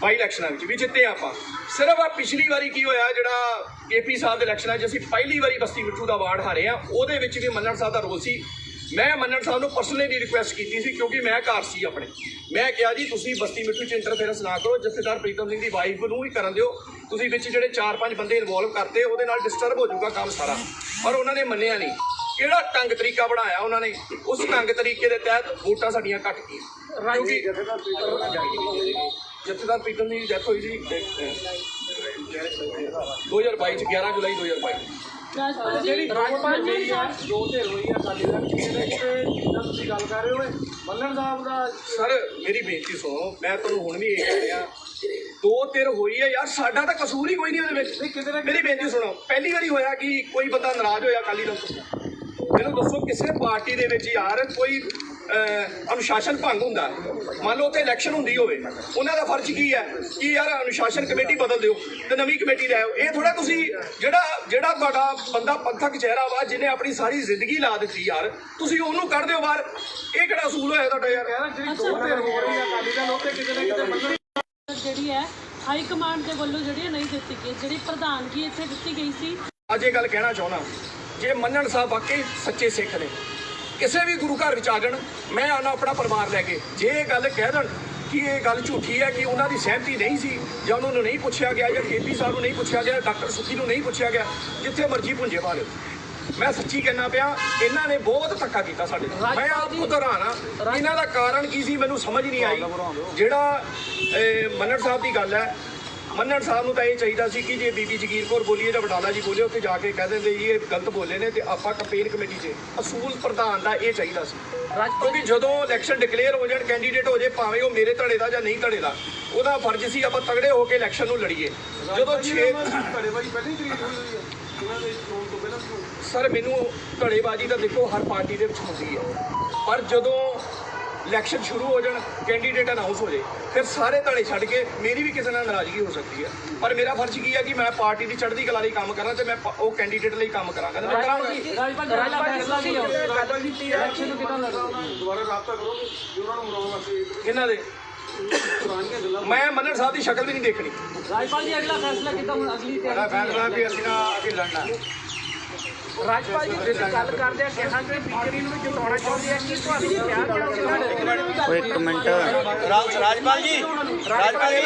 ਬਾਈ ਇਲੈਕਸ਼ਨਾਂ ਵਿੱਚ ਵੀ ਜਿੱਤੇ ਆਪਾਂ। ਸਿਰਫ ਆ ਪਿਛਲੀ ਵਾਰੀ ਕੀ ਹੋਇਆ, ਜਿਹੜਾ ਕੇਪੀ ਸਾਹਿਬ ਦੇ ਇਲੈਕਸ਼ਨਾਂ 'ਚ ਅਸੀਂ ਪਹਿਲੀ ਵਾਰੀ ਬਸਤੀ ਮਿੱਠੂ ਦਾ ਵਾਰਡ ਹਾਰੇ ਆ, ਉਹਦੇ ਵਿੱਚ ਵੀ ਮੰਨਣ ਸਾਹਿਬ ਦਾ ਰੋਲ ਸੀ। ਮੈਂ ਮੰਨਣ ਸਾਹਿਬ ਨੂੰ ਪਰਸਨਲੀ ਰਿਕੁਐਸਟ ਕੀਤੀ ਸੀ, ਕਿਉਂਕਿ ਮੈਂ ਘਰ ਸੀ ਆਪਣੇ। ਮੈਂ ਕਿਹਾ ਜੀ, ਤੁਸੀਂ ਬਸਤੀ ਮਿੱਠੂ 'ਚ ਇੰਟਰਫੇਰੈਂਸ ਨਾ ਕਰੋ, ਜਥੇਦਾਰ ਪ੍ਰੀਤਮ ਸਿੰਘ ਦੀ ਵਾਈਫ ਨੂੰ ਵੀ ਕਰਨ ਦਿਓ। ਤੁਸੀਂ ਵਿੱਚ ਜਿਹੜੇ 4-5 ਬੰਦੇ ਇਨਵੋਲਵ ਕਰਤੇ, ਉਹਦੇ ਨਾਲ ਡਿਸਟਰਬ ਹੋ ਜਾਊਗਾ ਕੰਮ ਸਾਰਾ। ਪਰ ਉਹਨਾਂ ਨੇ ਮੰਨਿਆ ਨਹੀਂ। ਕਿਹੜਾ ਢੰਗ ਤਰੀਕਾ ਬਣਾਇਆ ਉਹਨਾਂ ਨੇ? ਉਸ ਢੰਗ ਤਰੀਕੇ ਦੇ ਤਹਿਤ ਵੋਟਾਂ ਸਾਡੀਆਂ ਘਟ ਗਈਆਂ। ਕਿਉਂਕਿ ਜਥੇਦਾਰ ਪ੍ਰੀਤਮ ਦੀ ਡੈਥ ਹੋਈ ਸੀ। ਅਹ, 2022 ਚ 11 ਜੁਲਾਈ 2022 ਜਿਹੜੀ ਰਾਜਪਾਲ ਜਿਹੜੀ ਆ ਦੋ ਧਿਰ ਹੋਈ ਆ ਦਲ ਚ ਇਹਦੇ ਵਿੱਚ ਜਿੱਦਾਂ ਤੁਸੀਂ ਗੱਲ ਕਰ ਰਹੇ ਹੋ ਮੰਨਣ ਸਾਹਿਬ ਦਾ ਸਰ ਮੇਰੀ ਬੇਨਤੀ ਸੁਣੋ ਮੈਂ ਤੁਹਾਨੂੰ ਹੁਣ ਵੀ ਇਹ ਕਹਿ ਰਿਹਾ। ਦੋ ਤਿਰ ਹੋਈ ਹੈ ਯਾਰ ਸਾਡਾ ਤਾਂ ਕਸੂਰ ਹੀ ਕੋਈ ਨਹੀਂ ਉਹਦੇ ਵਿੱਚ। ਕਿਤੇ ਮੇਰੀ ਬੇਨਤੀ ਸੁਣੋ ਪਹਿਲੀ ਵਾਰੀ ਹੋਇਆ ਕਿ ਕੋਈ ਬੰਦਾ ਨਾਰਾਜ਼ ਹੋਇਆ ਅਕਾਲੀ ਦਲ ਤੋਂ? ਮੈਨੂੰ ਦੱਸੋ ਕਿਸੇ ਪਾਰਟੀ ਦੇ ਵਿੱਚ ਯਾਰ ਕੋਈ ਅਨੁਸ਼ਾਸਨ ਭੰਗ ਹੁੰਦਾ। ਮੰਨ ਲਓ ਤੇ ਇਲੈਕਸ਼ਨ ਹੁੰਦੀ ਹੋਵੇ ਉਹਨਾਂ ਦਾ ਫਰਜ਼ ਕੀ ਹੈ ਕਿ ਯਾਰ ਅਨੁਸ਼ਾਸਨ ਕਮੇਟੀ ਬਦਲ ਦਿਓ ਤੇ ਨਵੀਂ ਕਮੇਟੀ ਲੈ ਆਓ। ਇਹ ਥੋੜਾ ਤੁਸੀਂ ਜਿਹੜਾ ਜਿਹੜਾ ਤੁਹਾਡਾ ਬੰਦਾ ਪੰਥਕ ਚਿਹਰਾ ਵਾ ਜਿਹਨੇ ਆਪਣੀ ਸਾਰੀ ਜ਼ਿੰਦਗੀ ਲਾ ਦਿੱਤੀ ਯਾਰ ਤੁਸੀਂ ਉਹਨੂੰ ਕੱਢ ਦਿਓ ਬਾਹਰ। ਇਹ ਕਿਹੜਾ ਅਸੂਲ ਹੋਇਆ ਤੁਹਾਡਾ ਯਾਰ? ਜਿਹੜੀ ਦੋ ਧਿਰ ਹੋ ਰਹੀ ਹੈ ਅਕਾਲੀ ਦਲ ਉੱਤੇ ਕਿਤੇ ਨਾ ਕਿਤੇ ਮੰਨਣੀ ਜਿਹੜੀ ਹੈ ਹਾਈ ਕਮਾਂਡ ਦੇ ਵੱਲੋਂ ਜਿਹੜੀ ਨਹੀਂ ਦਿੱਤੀ ਗਈ ਜਿਹੜੀ ਪ੍ਰਧਾਨਗੀ ਇੱਥੇ ਦਿੱਤੀ ਗਈ ਸੀ। ਅੱਜ ਇਹ ਗੱਲ ਕਹਿਣਾ ਚਾਹੁੰਦਾ। ਜੇ ਮੰਨਣ ਸਾਹਿਬ ਵਾਕਈ ਸੱਚੇ ਸਿੱਖ ਨੇ। ਕਿਸੇ ਵੀ ਗੁਰੂ ਘਰ ਵਿੱਚ ਆ ਜਾਣ ਮੈਂ ਆਣਾ ਆਪਣਾ ਪਰਿਵਾਰ ਲੈ ਕੇ। ਜੇ ਇਹ ਗੱਲ ਕਹਿ ਦੇਣ ਕਿ ਇਹ ਗੱਲ ਝੂਠੀ ਹੈ ਕਿ ਉਹਨਾਂ ਦੀ ਸਹਿਮਤੀ ਨਹੀਂ ਸੀ ਜਾਂ ਉਹਨਾਂ ਨੂੰ ਨਹੀਂ ਪੁੱਛਿਆ ਗਿਆ ਜਾਂ ਕੇਪੀ ਸਾਹਿਬ ਨੂੰ ਨਹੀਂ ਪੁੱਛਿਆ ਗਿਆ ਡਾਕਟਰ ਸੁਖੀ ਨੂੰ ਨਹੀਂ ਪੁੱਛਿਆ ਗਿਆ ਜਿੱਥੇ ਮਰਜ਼ੀ ਪੁੰਜੇ ਲਿਓ। ਮੈਂ ਸੱਚੀ ਕਹਿਣਾ ਪਿਆ ਇਹਨਾਂ ਨੇ ਬਹੁਤ ਧੱਕਾ ਕੀਤਾ ਸਾਡੇ ਨਾਲ। ਮੈਂ ਆਪ ਹੈਰਾਨ ਆ ਇਹਨਾਂ ਦਾ ਕਾਰਨ ਕੀ ਸੀ ਮੈਨੂੰ ਸਮਝ ਨਹੀਂ ਆਈ। ਜਿਹੜਾ ਮੰਨਣ ਸਾਹਿਬ ਦੀ ਗੱਲ ਹੈ ਮੰਨਣ ਸਾਹਿਬ ਨੂੰ ਤਾਂ ਇਹ ਚਾਹੀਦਾ ਸੀ ਕਿ ਜੇ ਬੀਬੀ ਜਗੀਰ ਕੌਰ ਬੋਲੀਏ ਜਾਂ ਬਟਾਲਾ ਜੀ ਬੋਲੇ ਉੱਥੇ ਜਾ ਕੇ ਕਹਿ ਦਿੰਦੇ ਜੀ ਇਹ ਗਲਤ ਬੋਲੇ ਨੇ ਤੇ ਆਪਾਂ ਕੰਪੇਨ ਕਮੇਟੀ 'ਚ ਅਸੂਲ ਪ੍ਰਧਾਨ ਦਾ ਇਹ ਚਾਹੀਦਾ ਸੀ। ਕਿਉਂਕਿ ਜਦੋਂ ਇਲੈਕਸ਼ਨ ਡਿਕਲੇਅਰ ਹੋ ਜਾਣ ਕੈਂਡੀਡੇਟ ਹੋ ਜੇ ਭਾਵੇਂ ਉਹ ਮੇਰੇ ਧੜੇ ਦਾ ਜਾਂ ਨਹੀਂ ਧੜੇ ਦਾ ਉਹਦਾ ਫਰਜ਼ ਸੀ ਆਪਾਂ ਤਗੜੇ ਹੋ ਕੇ ਇਲੈਕਸ਼ਨ ਨੂੰ ਲੜੀਏ। ਜਦੋਂ 6 ਧੜੇਬਾਜ਼ੀ ਪਹਿਲੀ ਤਰੀਕ ਹੋਈ ਹੋਈ ਹੈ। ਉਹਨਾਂ ਦੇ ਚੋਣ ਤੋਂ ਪਹਿਲਾਂ ਵੀ ਹੋਈ। ਸਰ ਮੈਨੂੰ ਧੜੇਬਾਜ਼ੀ ਤਾਂ ਦੇਖੋ ਹਰ ਪਾਰਟੀ ਦੇ ਵਿੱਚ ਹੁੰਦੀ ਹੈ। ਪਰ ਜਦੋਂ ਇਲੈਕਸ਼ਨ ਸ਼ੁਰੂ ਹੋ ਜਾਣ ਕੈਂਡੀਡੇਟ ਅਨਾਉਂਸ ਹੋ ਜੇ ਫਿਰ ਸਾਰੇ ਧੜੇ ਛੱਡ ਕੇ ਮੇਰੀ ਵੀ ਕਿਸੇ ਨਾਲ ਨਾਰਾਜ਼ਗੀ ਹੋ ਸਕਦੀ ਹੈ। ਪਰ ਮੇਰਾ ਫਰਜ਼ ਕੀ ਹੈ ਕਿ ਮੈਂ ਪਾਰਟੀ ਦੀ ਚੜ੍ਹਦੀ ਕਲਾ ਲਈ ਕੰਮ ਕਰਾਂ ਤੇ ਮੈਂ ਪ- ਉਹ ਕੈਂਡੀਡੇਟ ਲਈ ਕੰਮ ਕਰਾਂਗਾ ਤੇ ਮੈਂ ਕਰਾਂਗਾ। ਦੁਬਾਰਾ ਰਾਬਤਾ ਕਰੋਗੇ ਜੇ ਉਹਨਾਂ ਨੂੰ ਮਨਾਉਣ ਵਾਸਤੇ ਕਿਹਨਾਂ ਦੇ? ਪੁਰਾਣੀਆਂ ਗੱਲਾਂ ਮੈਂ ਮੰਨਣ ਸਾਹਿਬ ਦੀ ਸ਼ਕਲ ਵੀ ਨਹੀਂ ਦੇਖਣੀ। ਰਾਜਪਾਲ ਜੀ ਅਗਲਾ ਫੈਸਲਾ ਕਿੱਦਾਂ ਹੁਣ ਅਗਲੀ ਤੇ ਫੈਸਲਾ ਵੀ ਅਸੀਂ ਨਾ ਅੱਗੇ ਲੜਨਾ। ਰਾਜਪਾਲ ਜੀ ਤੁਸੀਂ ਗੱਲ ਕਰਦੇ ਆ ਕਿਹਾ ਕਿ ਬੀਜੇਪੀ ਨੂੰ ਜਿਤਾਉਣਾ ਚਾਹੁੰਦੇ ਆ ਕਿ ਤੁਹਾਨੂੰ ਗਿਆ ਉਹ ਇੱਕ ਮਿੰਟ। ਰਾਜ- ਰਾਜਪਾਲ ਜੀ ਰਾਜਪਾਲ ਜੀ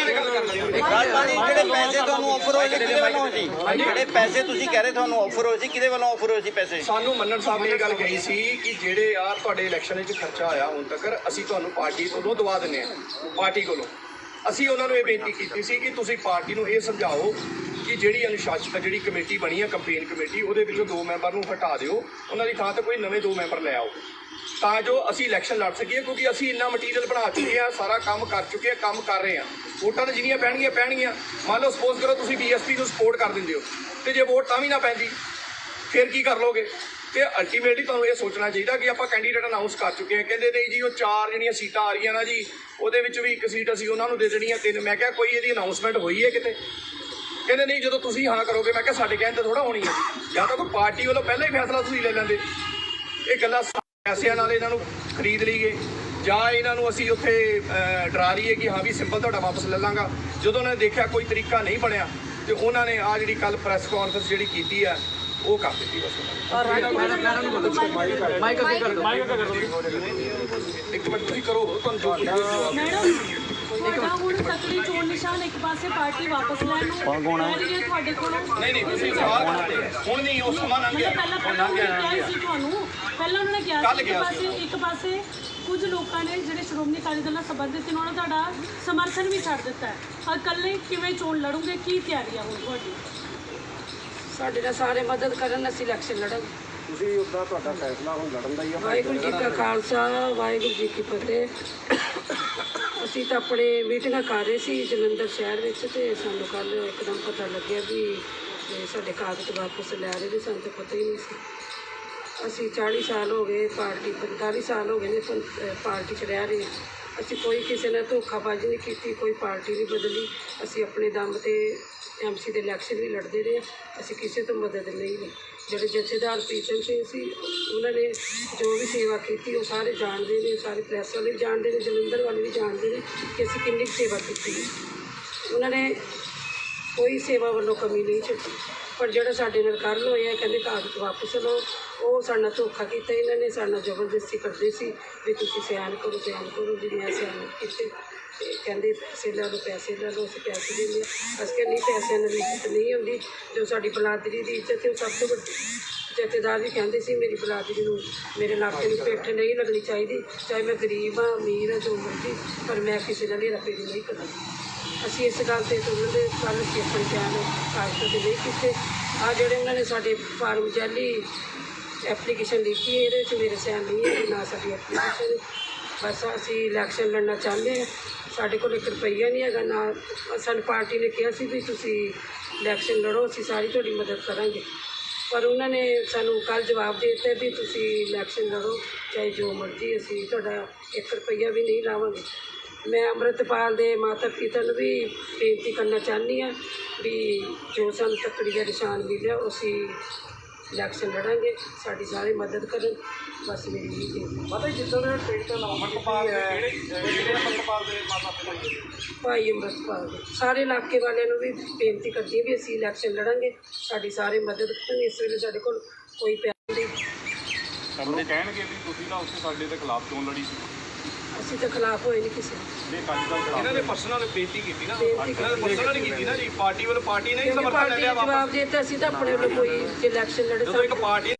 ਰਾਜਪਾਲ ਜੀ ਜਿਹੜੇ ਪੈਸੇ ਤੁਹਾਨੂੰ ਆਫਰ ਹੋਏ ਕਿਹਦੇ ਵੱਲੋਂ ਸੀ? ਜਿਹੜੇ ਪੈਸੇ ਤੁਸੀਂ ਕਹਿ ਰਹੇ ਤੁਹਾਨੂੰ ਆਫਰ ਹੋਏ ਸੀ ਕਿਹਦੇ ਵੱਲੋਂ ਆਫਰ ਹੋਏ ਸੀ ਪੈਸੇ? ਸਾਨੂੰ ਮੰਨਣ ਸਾਹਿਬ ਨੇ ਇਹ ਗੱਲ ਕਹੀ ਸੀ ਕਿ ਜਿਹੜੇ ਯਾਰ ਤੁਹਾਡੇ ਇਲੈਕਸ਼ਨ ਵਿੱਚ ਖਰਚਾ ਆਇਆ ਹੁਣ ਤੱਕ ਅਸੀਂ ਤੁਹਾਨੂੰ ਪਾਰਟੀ ਕੋਲੋਂ ਦਵਾ ਦਿੰਨੇ ਆ ਪਾਰਟੀ ਕੋਲੋਂ। ਅਸੀਂ ਉਹਨਾਂ ਨੂੰ ਇਹ ਬੇਨਤੀ ਕੀਤੀ ਸੀ ਕਿ ਤੁਸੀਂ ਪਾਰਟੀ ਨੂੰ ਇਹ ਸਮਝਾਓ ਕਿ ਜਿਹੜੀ ਅਨੁਸ਼ਾਸਨ, ਜਿਹੜੀ ਕਮੇਟੀ ਬਣੀ ਆ ਕੰਪੇਨ ਕਮੇਟੀ, ਉਹਦੇ ਵਿੱਚੋਂ ਦੋ ਮੈਂਬਰ ਨੂੰ ਹਟਾ ਦਿਓ। ਉਹਨਾਂ ਦੀ ਥਾਂ ਤੇ ਕੋਈ ਨਵੇਂ ਦੋ ਮੈਂਬਰ ਲੈ ਆਓ। ਤਾਂ ਜੋ ਅਸੀਂ ਇਲੈਕਸ਼ਨ ਲੜ ਸਕੀਏ, ਕਿਉਂਕਿ ਅਸੀਂ ਇੰਨਾ ਮਟੀਰੀਅਲ ਬਣਾ ਚੁੱਕੇ ਆ, ਸਾਰਾ ਕੰਮ ਕਰ ਚੁੱਕੇ ਆ, ਕੰਮ ਕਰ ਰਹੇ ਆ। ਵੋਟਾਂ ਤਾਂ ਜਿੰਨੀਆਂ ਪੈਣਗੀਆਂ ਪੈਣਗੀਆਂ। ਮੰਨ ਲਓ ਸਪੋਜ਼ ਕਰੋ ਤੁਸੀਂ ਬੀਐਸਪੀ ਨੂੰ ਸਪੋਰਟ ਕਰ ਦਿੰਦੇ ਹੋ, ਤੇ ਜੇ ਵੋਟ ਤਾਂ ਵੀ ਨਾ ਪੈਂਦੀ, ਫਿਰ ਕੀ ਕਰ ਲੋਗੇ ਤੇ ਅਲਟੀਮੇਟਲੀ ਤੁਹਾਨੂੰ ਇਹ ਸੋਚਣਾ ਚਾਹੀਦਾ ਕਿ ਆਪਾਂ ਕੈਂਡੀਡੇਟ ਅਨਾਉਂਸ ਕਰ ਚੁੱਕੇ ਹਾਂ ਕਹਿੰਦੇ ਨਹੀਂ ਜੀ, ਉਹ ਚਾਰ ਜਿਹੜੀਆਂ ਸੀਟਾਂ ਆ ਰਹੀਆਂ ਨਾ ਜੀ, ਉਹਦੇ ਵਿੱਚ ਵੀ ਇੱਕ ਸੀਟ ਅਸੀਂ ਉਹਨਾਂ ਨੂੰ ਦੇ ਦੇਣੀ ਆ, ਤਿੰਨ। ਮੈਂ ਕਿਹਾ ਕੋਈ ਇਹਦੀ ਅਨਾਉਂਸਮੈਂਟ ਹੋਈ ਹੈ ਕਿਤੇ? ਕਹਿੰਦੇ ਨਹੀਂ ਜਦੋਂ ਤੁਸੀਂ ਹਾਂ ਕਰੋਗੇ ਮੈਂ ਕਿਹਾ ਸਾਡੇ ਕਹਿਣ ਤੇ ਥੋੜਾ ਹੋਣੀ ਹੈ। ਜਾਂ ਤਾਂ ਕੋਈ ਪਾਰਟੀ ਵੱਲੋਂ ਪਹਿਲਾਂ ਹੀ ਫੈਸਲਾ ਤੁਸੀਂ ਲੈ ਲੈਂਦੇ। ਇਹ ਗੱਲਾਂ ਪੈਸਿਆਂ ਨਾਲ ਇਹਨਾਂ ਨੂੰ ਖਰੀਦ ਲਈਏ। ਜਾਂ ਇਹਨਾਂ ਨੂੰ ਅਸੀਂ ਉੱਥੇ ਡਰਾ ਲਈਏ ਕਿ ਹਾਂ ਵੀ ਸਿੰਪਲ ਤੁਹਾਡਾ ਵਾਪਸ ਲੈ ਲਾਂਗਾ। ਜਦੋਂ ਉਹਨਾਂ ਨੇ ਦੇਖਿਆ ਕੋਈ ਤਰੀਕਾ ਨਹੀਂ ਬਣਿਆ ਤੇ ਉਹਨਾਂ ਨੇ ਆ ਜਿਹੜੀ ਕੱਲ ਪ੍ਰੈਸ ਕਾਨਫਰੰਸ ਜਿਹੜੀ ਕੀਤੀ ਹੈ ਉਹ ਕਰ ਦਿੱਤੀ ਬਸ। ਉਹਨਾਂ ਨੇ ਮਾਈਕ ਅੱਗੇ ਕਰ ਦਿਓ ਇੱਕ ਮਿੰਟ ਤੁਸੀਂ ਕਰੋ ਤੁਹਾਨੂੰ ਜੋ ਮੈਡਮ ਤੁਹਾਡਾ ਹੁਣ ਤਕਲੀ ਚੋਣ ਨਿਸ਼ਾਨ ਇੱਕ ਪਾਸੇ ਪਾਰਟੀ ਵਾਪਸ ਲੈਣ ਨੂੰ ਕਹਿ ਰਹੀ ਹੈ? ਤੁਹਾਡੇ ਕੋਲੋਂ ਨਹੀਂ ਨਹੀਂ ਤੁਸੀਂ ਸਵਾਲ ਕਰਦੇ ਹੁਣ ਨਹੀਂ ਉਹ ਸਮਾਂ ਲੰਘ ਗਿਆ। ਪਹਿਲਾਂ ਉਹਨਾਂ ਨੇ ਕਿਹਾ ਸੀ ਤੁਹਾਨੂੰ ਪਹਿਲਾਂ ਉਹਨਾਂ ਨੇ ਕਿਹਾ ਕੱਲ੍ਹ ਸੀ ਇੱਕ ਗਿਆ ਪਾਸੇ ਇੱਕ ਪਾਸੇ ਕੁਝ ਲੋਕਾਂ ਨੇ ਜਿਹੜੇ ਸ਼੍ਰੋਮਣੀ ਅਕਾਲੀ ਦਲ ਨਾਲ ਸੰਬੰਧਿਤ ਨੇ ਉਹਨਾਂ ਨੇ ਤੁਹਾਡਾ ਸਮਰਥਨ ਵੀ ਛੱਡ ਦਿੱਤਾ ਹੈ। ਔਰ ਇਕੱਲੇ ਕਿਵੇਂ ਚੋਣ ਲੜੋਗੇ? ਕੀ ਤਿਆਰੀ ਆ ਹੁਣ ਤੁਹਾਡੀ? ਸਾਡੇ ਨਾਲ ਸਾਰੇ ਮਦਦ ਕਰਨ ਅਸੀਂ ਇਲੈਕਸ਼ਨ ਲੜਾਂਗੇ। ਤੁਸੀਂ ਉੱਦਾਂ ਤੁਹਾਡਾ ਫੈਸਲਾ ਹੁਣ ਲੜਨ ਦਾ ਹੀ ਆ। ਵਾਹਿਗੁਰੂ ਜੀ ਕਾ ਖਾਲਸਾ ਵਾਹਿਗੁਰੂ ਜੀ ਕੀ ਫਤਿਹ। ਅਸੀਂ ਤਾਂ ਆਪਣੇ ਮੀਟਿੰਗਾਂ ਕਰ ਰਹੇ ਸੀ ਜਲੰਧਰ ਸ਼ਹਿਰ ਵਿੱਚ ਤੇ ਸਾਨੂੰ ਕੱਲ ਇੱਕਦਮ ਪਤਾ ਲੱਗਿਆ ਵੀ ਸਾਡੇ ਕਾਗਜ਼ ਵਾਪਸ ਲੈ ਰਹੇ ਨੇ, ਸਾਨੂੰ ਤਾਂ ਪਤਾ ਹੀ ਨਹੀਂ ਸੀ। ਅਸੀਂ 40 ਸਾਲ ਹੋ ਗਏ ਪਾਰਟੀ 45 ਸਾਲ ਹੋ ਗਏ ਨੇ ਪੰ- ਪਾਰਟੀ 'ਚ ਰਹਿ ਰਹੇ ਹਾਂ। ਅਸੀਂ ਕੋਈ ਕਿਸੇ ਨਾਲ ਧੋਖਾਬਾਜ਼ੀ ਨਹੀਂ ਕੀਤੀ, ਕੋਈ ਪਾਰਟੀ ਨਹੀਂ ਬਦਲੀ। ਅਸੀਂ ਆਪਣੇ ਦਮ ਤੇ ਐਮਸੀ ਦੇ ਇਲੈਕਸ਼ਨ ਵੀ ਲੜਦੇ ਰਹੇ ਅਸੀਂ ਕਿਸੇ ਤੋਂ ਮਦਦ ਨਹੀਂ। ਲਈ ਜਿਹੜੇ ਜਥੇਦਾਰ ਪ੍ਰੀਤਮ ਸਿੰਘ ਸੀ ਉਹਨਾਂ ਨੇ ਜੋ ਵੀ ਸੇਵਾ ਕੀਤੀ, ਉਹ ਸਾਰੇ ਜਾਣਦੇ ਨੇ, ਸਾਰੇ ਪ੍ਰੈਸ ਵਾਲੇ ਵੀ ਜਾਣਦੇ ਨੇ, ਜਲੰਧਰ ਵਾਲੇ ਵੀ ਜਾਣਦੇ ਨੇ ਕਿ ਅਸੀਂ ਕਿੰਨੀ ਕੁ ਸੇਵਾ ਕੀਤੀ। ਹੈ ਉਹਨਾਂ ਨੇ ਕੋਈ ਸੇਵਾ ਵੱਲੋਂ ਕਮੀ ਨਹੀਂ ਛੱਡੀ। ਪਰ ਜਿਹੜਾ ਸਾਡੇ ਨਾਲ ਕਰਨ ਹੋਇਆ ਕਹਿੰਦੇ ਕਾਗਜ਼ ਵਾਪਸ ਲਓ। ਉਹ ਸਾਡੇ ਨਾਲ ਧੋਖਾ ਕੀਤਾ ਇਹਨਾਂ ਨੇ, ਸਾਡੇ ਨਾਲ ਜ਼ਬਰਦਸਤੀ ਕਰਦੇ ਸੀ ਵੀ ਤੁਸੀਂ ਸਿਆਣ ਕਰੋ ਸਿਆਣ ਕਰੋ ਵੀ ਮੈਂ ਸਿਆਣ ਕੀਤੇ। ਤੇ ਕਹਿੰਦੇ ਪੈਸੇ ਲੈ ਲਓ, ਪੈਸੇ ਲੈ ਲਓ, ਅਸੀਂ ਪੈਸੇ ਦਿੰਦੇ ਹਾਂ। ਅਸੀਂ ਕਹਿੰਦੇ ਨਹੀਂ, ਪੈਸਿਆਂ ਨਾਲ ਇੱਜ਼ਤ ਨਹੀਂ ਹੁੰਦੀ। ਜੋ ਸਾਡੀ ਬਲਾਦਰੀ ਦੀ ਇੱਜ਼ਤ ਹੈ, ਉਹ ਸਭ ਤੋਂ ਵੱਡੀ ਜਥੇਦਾਰ ਵੀ ਕਹਿੰਦੇ ਸੀ, ਮੇਰੀ ਬਲਾਦਰੀ ਨੂੰ ਮੇਰੇ ਇਲਾਕੇ ਨੂੰ ਪਿੱਠ ਨਹੀਂ ਲੱਗਣੀ ਚਾਹੀਦੀ। ਚਾਹੇ ਮੈਂ ਗਰੀਬ ਹਾਂ, ਅਮੀਰ ਹਾਂ, ਜੋ ਮਰਜ਼ੀ, ਪਰ ਮੈਂ ਕਿਸੇ ਨਾਲ ਹੇਰਾ ਫੇਰੀ ਨਹੀਂ ਕਰਾਂਗੀ। ਅਸੀਂ ਇਸ ਗੱਲ ਤੇ ਉਹਨਾਂ ਦੇ ਕੱਲ ਅਸੀਂ ਆਪਣੇ ਬਿਆਨ ਕਾਗਜ਼ ਤੇ ਨਹੀਂ ਕੀਤੇ। ਆ ਜਿਹੜੇ ਉਹਨਾਂ ਨੇ ਸਾਡੇ ਫਾਰਮ ਜਾਲੀ ਐਪਲੀਕੇਸ਼ਨ ਲਿਖੀ ਇਹਦੇ ਵਿੱਚ ਮੇਰੇ ਸਾਈਨ ਨਹੀਂ ਹੈ, ਨਾ ਸਾਡੀ ਐਪਲੀਕੇਸ਼ਨ ਬਸ ਅਸੀਂ ਇਲੈਕਸ਼ਨ ਲੜਨਾ ਚਾਹੁੰਦੇ ਹਾਂ। ਸਾਡੇ ਕੋਲ ਇੱਕ ਰੁਪਈਆ ਨਹੀਂ ਹੈਗਾ ਨਾ ਸਾਨੂੰ ਪਾਰਟੀ ਨੇ ਕਿਹਾ ਸੀ ਵੀ ਤੁਸੀਂ ਇਲੈਕਸ਼ਨ ਲੜੋ, ਅਸੀਂ ਸਾਰੀ ਤੁਹਾਡੀ ਮਦਦ ਕਰਾਂਗੇ। ਪਰ ਉਹਨਾਂ ਨੇ ਸਾਨੂੰ ਕੱਲ ਜਵਾਬ ਦੇ ਦਿੱਤਾ ਵੀ ਤੁਸੀਂ ਇਲੈਕਸ਼ਨ ਲੜੋ, ਚਾਹੇ ਜੋ ਮਰਜ਼ੀ ਅਸੀਂ ਤੁਹਾਡਾ 1 ਰੁਪਈਆ ਵੀ ਨਹੀਂ ਲਾਵਾਂਗੇ। ਮੈਂ ਅੰਮ੍ਰਿਤਪਾਲ ਦੇ ਮਾਤਾ ਪਿਤਾ ਨੂੰ ਵੀ ਬੇਨਤੀ ਕਰਨਾ ਚਾਹੁੰਦੀ ਹਾਂ ਵੀ ਜੋ ਸਾਨੂੰ ਤੱਕੜੀ ਦਾ ਨਿਸ਼ਾਨ ਮਿਲਿਆ, ਉਹ ਇਲੈਕਸ਼ਨ ਲੜਾਂਗੇ ਸਾਡੀ ਸਾਰੇ ਮਦਦ ਕਰਨ। ਬਸ ਮੇਰੀ ਇਹ ਬੇਨਤੀ ਪਤਾ ਜਿੱਦਾਂ ਦੇ ਪਿੰਡ ਦਾ ਨਾਮ ਅੰਮ੍ਰਿਤਪਾਲ ਹੈ ਜਿਹੜੇ ਅੰਮ੍ਰਿਤਪਾਲ ਦੇ ਮਾਤਾ ਪਿਤਾ ਭਾਈ ਅੰਮ੍ਰਿਤਪਾਲ ਦੇ। ਸਾਰੇ ਇਲਾਕੇ ਵਾਲਿਆਂ ਨੂੰ ਵੀ ਬੇਨਤੀ ਕਰਦੀ ਹਾਂ ਵੀ ਅਸੀਂ ਇਲੈਕਸ਼ਨ ਲੜਾਂਗੇ। ਸਾਡੀ ਸਾਰੇ ਮਦਦ ਕਰਨ ਇਸ ਵੇਲੇ ਸਾਡੇ ਕੋਲ ਕੋਈ ਪੈਸਾ ਨਹੀਂ। ਸਾਨੂੰ ਕਹਿਣਗੇ ਵੀ ਤੁਸੀਂ ਤਾਂ ਉੱਥੇ ਸਾਡੇ ਦੇ ਖਿਲਾਫ ਕਿਉਂ ਲੜੀ ਸੀ? ਅਸੀਂ ਤਾਂ ਖਿਲਾਫ ਹੋਏ ਨਹੀਂ ਕਿਸੇ ਦੇ ਇਹਨਾਂ ਨੇ ਪਰਸਨਲ ਬੇਇੱਜ਼ਤੀ ਕੀਤੀ ਨਾ। ਬੇਨਤੀ ਇਹਨਾਂ ਨੇ ਪਰਸਨਲ ਕੀਤੀ ਨਾ ਜੀ। ਪਾਰਟੀ ਵੱਲੋਂ ਪਾਰਟੀ ਨੇ ਹੀ ਕਿਉਂਕਿ ਸਮਰਥਨ ਲੈ ਪਾਰਟੀ ਲਿਆ ਵਾਪਸ। ਜਵਾਬ ਦੇ ਦਿੱਤਾ ਅਸੀਂ ਤਾਂ ਆਪਣੇ ਵੱਲੋਂ ਕੋਈ ਇਲੈਕਸ਼ਨ ਲੜੇ ਜਦੋਂ ਇੱਕ ਪਾਰਟੀ